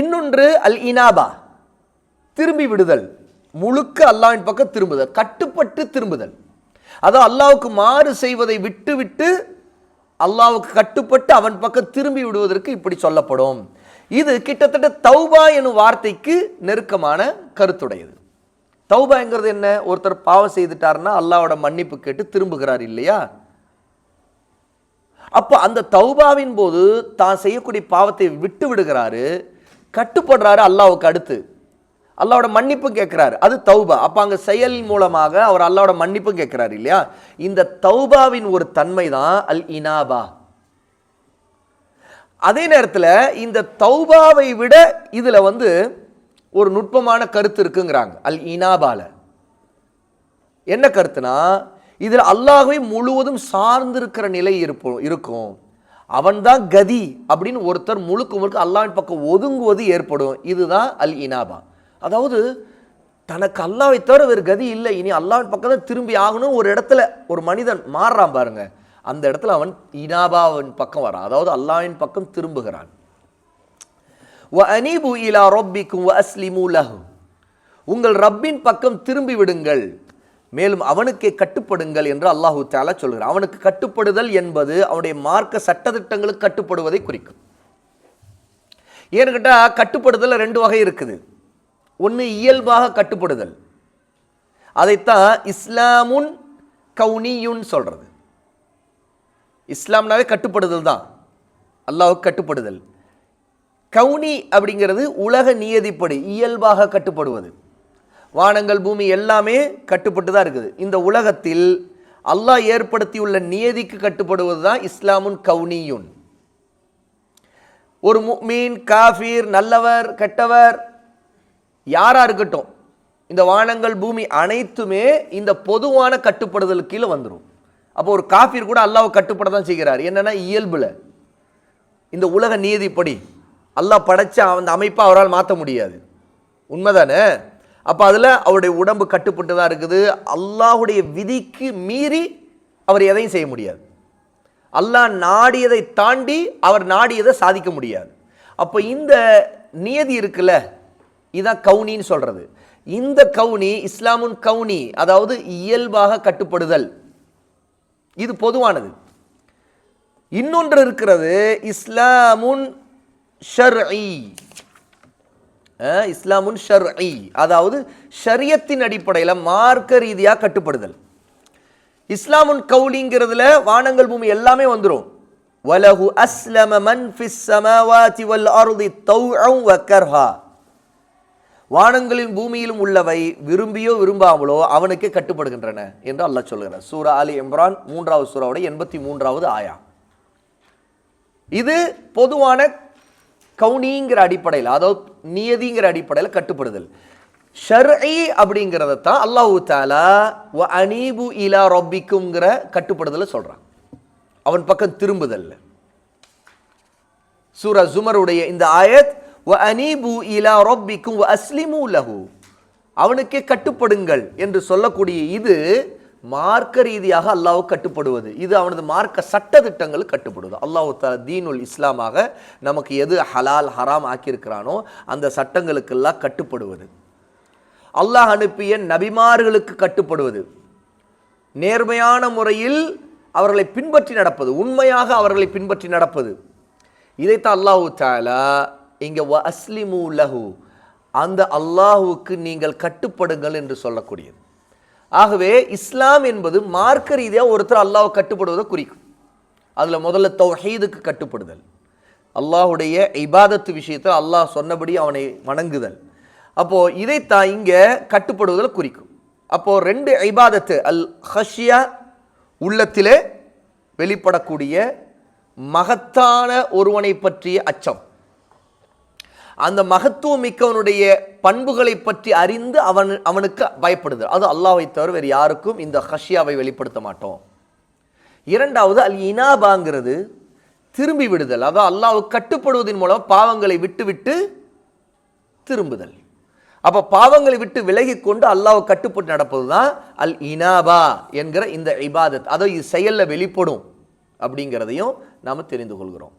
இன்னொன்று அல் இனாபா திரும்பி விடுதல். முழுக்க அல்லாவின் பக்கம் திரும்புதல். கட்டுப்பட்டு திரும்புதல். அதான் அல்லாவுக்கு மாறு செய்வதை விட்டு விட்டு அல்லாவுக்கு கட்டுப்பட்டு அவன் பக்கம் திரும்பி விடுவதற்கு இப்படி சொல்லப்படும். இது கிட்டத்தட்ட தௌபா எனும் வார்த்தைக்கு நெருக்கமான கருத்துடையது. தௌபாங்கிறது என்ன? ஒருத்தர் பாவம் செய்துட்டாருன்னா அல்லாவோட மன்னிப்பு கேட்டு திரும்புகிறார் இல்லையா? அப்போ அந்த தௌபாவின் போது தான் செய்யக்கூடிய பாவத்தை விட்டு விடுகிறாரு கட்டுப்படுறாரு அல்லாவுக்கு அடுத்து. அல்லாவோட மன்னிப்பு கேட்குறாரு. அது தௌபா. அப்போ அங்கே செயல் மூலமாக அவர் அல்லாவோட மன்னிப்பு கேட்குறாரு இல்லையா? இந்த தௌபாவின் ஒரு தன்மை தான் அல் இனாபா. அதே நேரத்தில் இந்த தௌபாவை விட இதில் வந்து ஒரு நுட்பமான கருத்து இருக்குங்கிறாங்க அல் இனாபால. என்ன கருத்துனா இதில் அல்லாஹ்வை முழுவதும் சார்ந்திருக்கிற நிலை இருப்போம் இருக்கும். அவன்தான் கதி அப்படின்னு ஒருத்தர் முழுக்க முழுக்க அல்லாவின் பக்கம் ஒதுங்குவது ஏற்படும். இதுதான் அல் இனாபா அதாவது தனக்கு அல்லாவை தவிர வேறு கதி இல்லை. இனி அல்லாவின் பக்கம் தான் திரும்பி ஆகணும் ஒரு இடத்துல ஒரு மனிதன் மாறுறான் பாருங்க. அந்த இடத்துல அவன் இனாபாவின் பக்கம் வரான். அதாவது அல்லாவின் பக்கம் திரும்புகிறான். அனீபு இலா ரொப்பிக்கும் அஸ்லிமு லஹு. உங்கள் ரப்பின் பக்கம் திரும்பி விடுங்கள். மேலும் அவனுக்கே கட்டுப்படுங்கள் என்று அல்லாஹு தாலா சொல்கிறான். அவனுக்கு கட்டுப்படுதல் என்பது அவனுடைய மார்க்க சட்டதிட்டங்களுக்கு கட்டுப்படுவதை குறிக்கும். ஏன்னு கேட்டால் கட்டுப்படுதல் ரெண்டு வகை இருக்குது. ஒன்று இயல்பாக கட்டுப்படுதல். அதைத்தான் இஸ்லாமுன் கவுனியுன் சொல்கிறது இஸ்லாம்னாவே கட்டுப்படுதல் தான். அல்லாவுக்கு கட்டுப்படுதல். கவுனி அப்படிங்கிறது உலக நியதிப்படி இயல்பாக கட்டுப்படுவது. வானங்கள் பூமி எல்லாமே கட்டுப்பட்டு தான் இருக்குது. இந்த உலகத்தில் அல்லாஹ் ஏற்படுத்தியுள்ள நியதிக்கு கட்டுப்படுவது தான் இஸ்லாமுன் கவுனியுன். ஒரு மீன் காஃபீர் நல்லவர் கெட்டவர் யாராக இருக்கட்டும் இந்த வானங்கள் பூமி அனைத்துமே இந்த பொதுவான கட்டுப்படுதல் கீழே வந்துடும் அப்போ ஒரு காஃபீர் கூட அல்லாவை கட்டுப்பட தான் செய்கிறார். என்னன்னா இயல்பில். இந்த உலக நீதிப்படி அல்லாஹ் படைச்ச அந்த அமைப்பை அவரால் மாற்ற முடியாது. உண்மைதானே? அப்போ அதில் அவருடைய உடம்பு கட்டுப்பட்டு தான் இருக்குது. அல்லாஹுடைய விதிக்கு மீறி அவர் எதையும் செய்ய முடியாது. அல்லாஹ் நாடியதை தாண்டி அவர் நாடியதை சாதிக்க முடியாது. அப்போ இந்த நியதி இருக்குல்ல இதுதான் கவுனின்னு சொல்கிறது இந்த கவுனி இஸ்லாமுன் கவுனி அதாவது இயல்பாக கட்டுப்படுதல். இது பொதுவானது. இன்னொன்று இருக்கிறது இஸ்லாமுன் ஷர்இ. அஹ், இஸ்லாமுன் ஷர்இ. அதாவது ஷரியத்தின் அடிப்படையில் மார்க்க ரீதியாக கட்டுப்படுதல். இஸ்லாமுன் கவுலிங்கிறதுல வானங்கள் பூமி எல்லாமே வந்துடும் வலஹு அஸ்லம மன் ஃபிஸ் ஸமாவாதி வல் அருதி தௌஅன் வ கர்ஹா வானங்களின் பூமியிலும் உள்ளவை விரும்பியோ விரும்பாமலோ அவனுக்கே கட்டுப்படுகின்றன என்று அல்லாஹ் சொல்கிறார் சூரா அலி இம்ரான் மூன்றாவது சூறாவுடைய எண்பத்தி மூன்றாவது ஆயா. இது பொதுவான கவுனிங்கிற அடிப்படையில் அதாவது நியதிங்கிற அடிப்படையில் கட்டுப்படுதல். ஷர்ஐ அப்படிங்கிறத தான் அல்லாஹு தாலா வ அனீபு இலா ரொப்பிக்குங்கிற கட்டுப்படுதலை சொல்றான். அவன் பக்கம் திரும்புதல். சூரா ஜுமருடைய இந்த ஆயத் வ அனீபு இலா ரொப்பிக்கும் வ அஸ்லிமு லஹு. அவனுக்கே கட்டுப்படுங்கள் என்று சொல்லக்கூடிய இது மார்க்க ரீதியாக அல்லாஹ் கட்டுப்படுவது. இது அவனது மார்க்க சட்ட திட்டங்களுக்கு கட்டுப்படுவது. அல்லாஹ் தாலா தீனுல் இஸ்லாமாக நமக்கு எது ஹலால் ஹராம் ஆக்கியிருக்கிறானோ அந்த சட்டங்களுக்கெல்லாம் கட்டுப்படுவது. அல்லாஹ் அனுப்பிய நபிமார்களுக்கு கட்டுப்படுவது. நேர்மையான முறையில் அவர்களை பின்பற்றி நடப்பது. உண்மையாக அவர்களை பின்பற்றி நடப்பது. இதைத்தான் அல்லாஹு தாலா இங்கே வ அஸ்லிமு லஹு அந்த அல்லாஹுவுக்கு நீங்கள் கட்டுப்படுங்கள் என்று சொல்லக்கூடியது. ஆகவே இஸ்லாம் என்பது மார்க்க ரீதியாக ஒருத்தர் அல்லாஹ் கட்டுப்படுவதை குறிக்கும். அதில் முதல்ல தௌஹீதுக்கு கட்டுப்படுதல். அல்லாஹுடைய இபாதத்து விஷயத்தில் அல்லாஹ் சொன்னபடி அவனை வணங்குதல். அப்போது இதைத்தான் இங்கே கட்டுப்படுவதில் குறிக்கும். அப்போது ரெண்டு ஐபாதத்து அல் ஹஷியா உள்ளத்திலே வெளிப்படக்கூடிய மகத்தான ஒருவனை பற்றிய அச்சம். அந்த மகத்துவம் மிக்கவனுடைய பண்புகளை பற்றி அறிந்து அவன் அவனுக்கு பயப்படுது அது அல்லாவை தவிர வேறு யாருக்கும் இந்த ஹஷியாவை வெளிப்படுத்த மாட்டோம். இரண்டாவது அல் இனாபாங்கிறது திரும்பி விடுதல். அதாவது அல்லாஹ் கட்டுப்படுவதன் மூலம் பாவங்களை விட்டு விட்டு திரும்புதல். அப்போ பாவங்களை விட்டு விலகி கொண்டு அல்லாஹ் கட்டுப்பட்டு நடப்பது தான் அல் இனாபா என்கிற இந்த இபாதத். அதை இது வெளிப்படும் அப்படிங்கிறதையும் நாம் தெரிந்து கொள்கிறோம்.